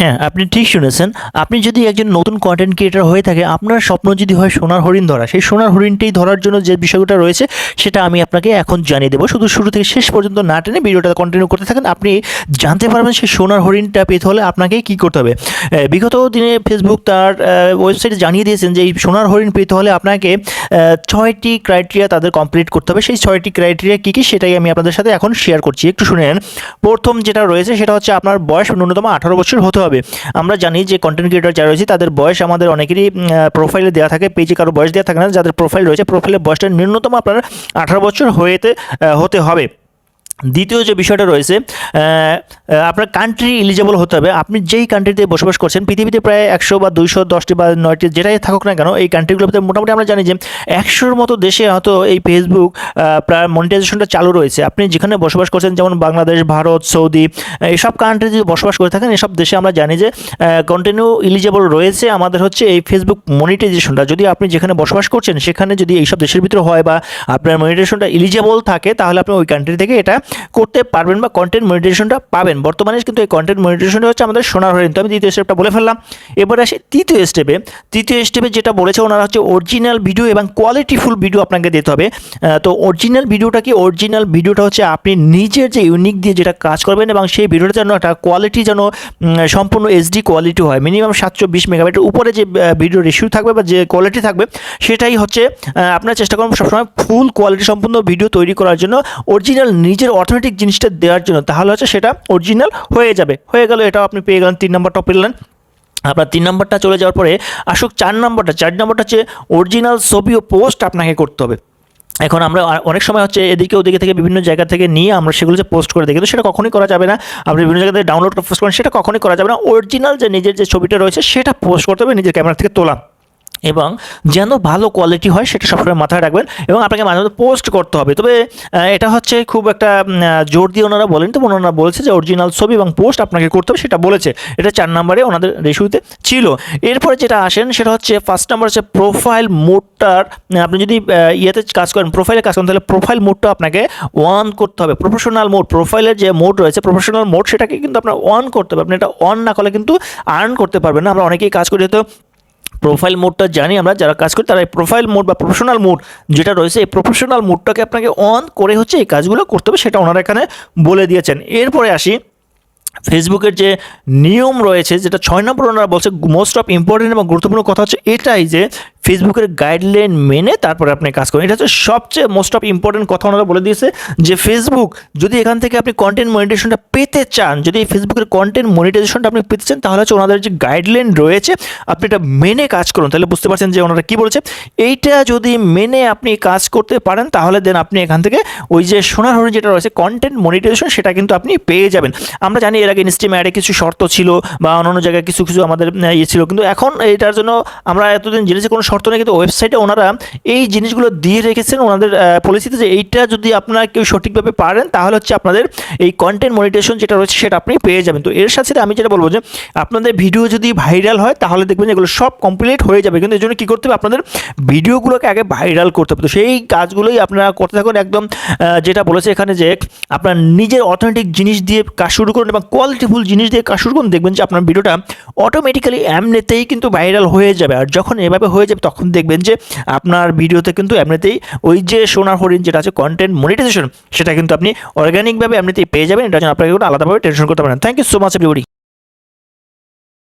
হ্যাঁ আপনি ঠিক শুনেছেন। আপনি যদি একজন নতুন কন্টেন্ট ক্রিয়েটার হয়ে থাকে, আপনার স্বপ্ন যদি হয় সোনার হরিণ ধরা। সেই সোনার হরিণটাই ধরার জন্য যে বিষয়টা রয়েছে, সেটা আমি আপনাকে এখন জানিয়ে দেবো। শুধু শুরু থেকে শেষ পর্যন্ত না টেনে ভিডিওটা কন্টিনিউ করতে থাকেন, আপনি জানতে পারবেন সেই সোনার হরিণটা পেতে হলে আপনাকে কি করতে হবে। বিগত দিনে ফেসবুক তার ওয়েবসাইটে জানিয়ে দিয়েছেন যে এই সোনার হরিণ পেতে হলে আপনাকে ছয়টি ক্রাইটেরিয়া তাদের কমপ্লিট করতে হবে। সেই ছয়টি ক্রাইটেরিয়া কী কী সেটাই আমি আপনাদের সাথে এখন শেয়ার করছি। একটু শুনে নেন। প্রথম যেটা রয়েছে, সেটা হচ্ছে আপনার বয়স ন্যূনতম আঠারো বছর হতে হবে। আমরা জানি যে কন্টেন্ট ক্রিয়েটর যারা রয়েছে, তাদের বয়স আমাদের অনেকেরই প্রোফাইলে দেওয়া থাকে পেজে কারও বয়স দেওয়া থাকে না, যাদের প্রোফাইল রয়েছে প্রোফাইলের বয়সটা ন্যূনতম আপনার আঠারো বছর হয়েতে হতে হবে। দ্বিতীয় যে বিষয়টা রয়েছে আপনার কান্ট্রি এলিজেবল হতে হবে। আপনি যেই কান্ট্রিতে বসবাস করছেন, পৃথিবীতে প্রায় একশো বা দুইশো, দশটি বা নয়টি যেটাই থাকুক না কেন, এই কান্ট্রিগুলোতে মোটামুটি আমরা জানি যে একশোর মতো দেশে হয়তো এই ফেসবুক প্রায় মনিটাইজেশনটা চালু রয়েছে। আপনি যেখানে বসবাস করছেন, যেমন বাংলাদেশ, ভারত, সৌদি এইসব কান্ট্রি যদি বসবাস করে থাকেন, এসব দেশে আমরা জানি যে কন্টিনিউ এলিজেবল রয়েছে আমাদের হচ্ছে এই ফেসবুক মনিটাইজেশনটা যদি আপনি যেখানে বসবাস করছেন, সেখানে যদি এইসব দেশের ভিতরে হয় বা আপনার মনিটাইজেশনটা এলিজেবল থাকে, তাহলে আপনি ওই কান্ট্রি থেকে এটা করতে পারবেন বা কন্টেন্ট মনিটাইজেশনটা পাবেন। বর্তমানে কিন্তু এই কন্টেন্ট মনিটাইজেশনটা হচ্ছে আমাদের সোনার হরিণ। তো আমি দ্বিতীয় স্টেপটা বলে ফেললাম। এবারে আসি তৃতীয় স্টেপে তৃতীয় স্টেপে যেটা বলেছে, ওনারা হচ্ছে অরিজিনাল ভিডিও এবং কোয়ালিটিফুল ভিডিও আপনাকে দিতে হবে। তো অরিজিনাল ভিডিওটা কি? অরিজিনাল ভিডিওটা হচ্ছে আপনি নিজের যে ইউনিক দিয়ে যেটা কাজ করবেন এবং সেই ভিডিওটা যেন একটা কোয়ালিটি যেন সম্পূর্ণ এইচডি কোয়ালিটি হয়। মিনিমাম সাতশো বিশ মেগাবাইটের উপরে যে ভিডিও রেশিও থাকবে বা যে কোয়ালিটি থাকবে, সেটাই হচ্ছে আপনার চেষ্টা করুন সবসময় ফুল কোয়ালিটি সম্পূর্ণ ভিডিও তৈরি করার জন্য অরিজিনাল নিজের অথেন্টিক জিনিসটা দেওয়ার জন্য, তাহলে হচ্ছে সেটা অরিজিনাল হয়ে যাবে। হয়ে গেল, এটাও আপনি পেয়ে গেলেন, তিন নম্বর নম্বরটা পেলেন আপনার তিন নম্বরটা চলে যাওয়ার পরে আসুক, চার নম্বরটা চার নম্বরটা হচ্ছে অরিজিনাল ছবি ও পোস্ট আপনাকে করতে হবে। এখন আমরা অনেক সময় হচ্ছে এদিকে ওদিকে থেকে বিভিন্ন জায়গা থেকে নিয়ে আমরা সেগুলো যে পোস্ট করে দিই কিন্তু সেটা কখনোই করা যাবে না। আপনি বিভিন্ন জায়গা থেকে ডাউনলোড করে পোস্ট করেন, সেটা কখনোই করা যাবে না। অরিজিনাল যে নিজের যে ছবিটা রয়েছে, সেটা পোস্ট করতে হবে, নিজের ক্যামেরা থেকে তোলা। এবং যেন ভালো কোয়ালিটি হয়, সেটা সবসময় মাথায় রাখবেন এবং আপনাকে মাঝে মাঝে পোস্ট করতে হবে। তবে এটা হচ্ছে খুব একটা জোর দিয়ে ওনারা বলেন তো ওনারা বলেছে যে অরিজিনাল ছবি এবং পোস্ট আপনাকে করতে হবে, সেটা বলেছে। এটা চার নম্বরে ওনাদের রেশুতে ছিল। এরপরে যেটা আসেন, সেটা হচ্ছে ফার্স্ট নাম্বার হচ্ছে প্রোফাইল মোডটার আপনি যদি ইয়েতে কাজ করেন প্রোফাইলে কাজ করেন, তাহলে প্রোফাইল মোডটা আপনাকে অন করতে হবে। প্রফেশনাল মোড প্রোফাইলের যে মোড রয়েছে প্রফেশনাল মোড সেটাকে কিন্তু আপনার অন করতে হবে। আপনি এটা অন না করলে কিন্তু আর্ন করতে পারবেন না। আমরা অনেকেই কাজ করি তো প্রোফাইল মোডটা জানি আমরা, যারা কাজ করি তারা এই প্রোফাইল মোড বা প্রফেশনাল মোড যেটা রয়েছে, এই প্রফেশনাল মোডটাকে আপনাকে অন করে হচ্ছে এই কাজগুলো করতে হবে, সেটা ওনারা এখানে বলে দিয়েছেন। এরপরে আসি ফেসবুকের যে নিয়ম রয়েছে, যেটা ছয় নম্বর ওনারা বলছে মোস্ট অফ ইম্পর্টেন্ট এবং গুরুত্বপূর্ণ কথা হচ্ছে এটাই যে ফেসবুকের গাইডলাইন মেনে তারপরে আপনি কাজ করেন। এটা হচ্ছে সবচেয়ে মোস্ট অফ ইম্পর্টেন্ট কথা ওনারা বলে দিয়েছে যে ফেসবুক যদি এখান থেকে আপনি কন্টেন্ট মনিটাইজেশনটা পেতে চান, যদি এই ফেসবুকের কন্টেন্ট মনিটাইজেশনটা আপনি পেতে চান, তাহলে হচ্ছে ওনাদের যে গাইডলাইন রয়েছে, আপনি এটা মেনে কাজ করুন। তাহলে বুঝতে পারছেন যে ওনারা কী বলেছে? এইটা যদি মেনে আপনি কাজ করতে পারেন, তাহলে দেন আপনি এখান থেকে ওই যে সোনার হরিণ যেটা রয়েছে কন্টেন্ট মনিটাইজেশন সেটা কিন্তু আপনি পেয়ে যাবেন। আমরা জানি এর আগে ইনস্টিম অ্যাডে কিছু শর্ত ছিল বা অন্যান্য জায়গায় কিছু কিছু আমাদের ইয়ে ছিল। কিন্তু এখন এটার জন্য আমরা এতদিন জেনেছি, কোনো শর্ত নেই, কিন্তু ওয়েবসাইটে ওনারা এই জিনিসগুলো দিয়ে রেখেছেন ওনাদের পলিসিতে যে এইটা যদি আপনারা কেউ সঠিকভাবে পারেন, তাহলে হচ্ছে আপনাদের এই কন্টেন্ট মনিটেশন যেটা রয়েছে সেটা আপনি পেয়ে যাবেন। তো এর সাথে সাথে আমি যেটা বলব যে, আপনাদের ভিডিও যদি ভাইরাল হয়, তাহলে দেখবেন এগুলো সব কমপ্লিট হয়ে যাবে। কিন্তু এর জন্য কী করতে হবে? আপনাদের ভিডিওগুলোকে আগে ভাইরাল করতে হবে। তো সেই কাজগুলোই আপনারা করতে থাকুন। একদম যেটা বলেছে এখানে যে আপনার নিজের অথেন্টিক জিনিস দিয়ে কাজ শুরু করুন এবং কোয়ালিটিফুল জিনিস দিয়ে কাজ শুরু করুন, দেখবেন যে আপনার ভিডিওটা অটোমেটিক্যালি এমনিতেই কিন্তু ভাইরাল হয়ে যাবে। আর যখন এভাবে হয়ে যাবে তখন দেখবেন যে আপনার ভিডিওতে কিন্তু এমনিতেই ওই যে সোনার হরিণ যেটা আছে কন্টেন্ট মনিটাইজেশন সেটা কিন্তু আপনি অর্গানিকভাবে এমনিতেই পেয়ে যাবেন। এটা জন্য আপনাকে আলাদাভাবে টেনশন করতে পারেন থ্যাংক ইউ সো মাচ